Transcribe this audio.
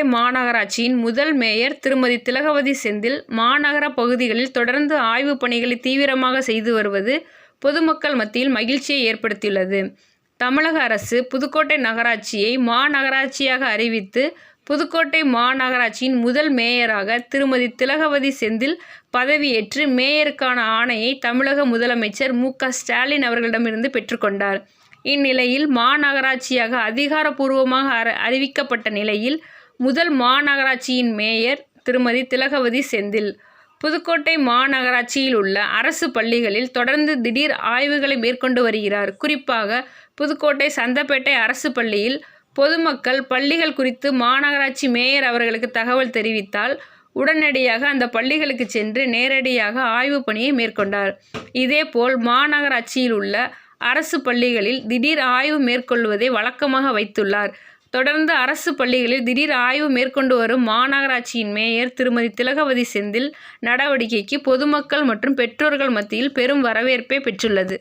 புதுக்கோட்டை மாநகராட்சியின் முதல் மேயர் திருமதி திலகவதி செந்தில் மாநகர பகுதிகளில் தொடர்ந்து ஆய்வுப் பணிகளை தீவிரமாக செய்து வருவது பொதுமக்கள் மத்தியில் மகிழ்ச்சியை ஏற்படுத்தியுள்ளது. தமிழக அரசு புதுக்கோட்டை நகராட்சியை மாநகராட்சியாக அறிவித்து புதுக்கோட்டை மாநகராட்சியின் முதல் மேயராக திருமதி திலகவதி செந்தில் பதவியேற்று மேயருக்கான ஆணையை தமிழக முதலமைச்சர் மு. க. ஸ்டாலின் அவர்களிடமிருந்து பெற்றுக்கொண்டார் இந்நிலையில் மாநகராட்சியாக அதிகாரப்பூர்வமாக அறிவிக்கப்பட்ட நிலையில் முதல் மாநகராட்சியின் மேயர் திருமதி திலகவதி செந்தில் புதுக்கோட்டை மாநகராட்சியில் உள்ள அரசு பள்ளிகளில் தொடர்ந்து திடீர் ஆய்வுகளை மேற்கொண்டு வருகிறார். குறிப்பாக புதுக்கோட்டை சந்தப்பேட்டை அரசு பள்ளியில் பொதுமக்கள் பள்ளிகள் குறித்து மாநகராட்சி மேயர் அவர்களுக்கு தகவல் தெரிவித்தால் உடனடியாக அந்த பள்ளிகளுக்கு சென்று நேரடியாக ஆய்வு பணியை மேற்கொண்டார். இதேபோல் மாநகராட்சியில் உள்ள அரசு பள்ளிகளில் திடீர் ஆய்வு மேற்கொள்வதை வழக்கமாக வைத்துள்ளார். தொடர்ந்து அரசு பள்ளிகளில் திடீர் ஆய்வு மேற்கொண்டு வரும் மாநகராட்சியின் மேயர் திருமதி திலகவதி செந்தில் நடவடிக்கைக்கு பொதுமக்கள் மற்றும் பெற்றோர்கள் மத்தியில் பெரும் வரவேற்பை பெற்றுள்ளது.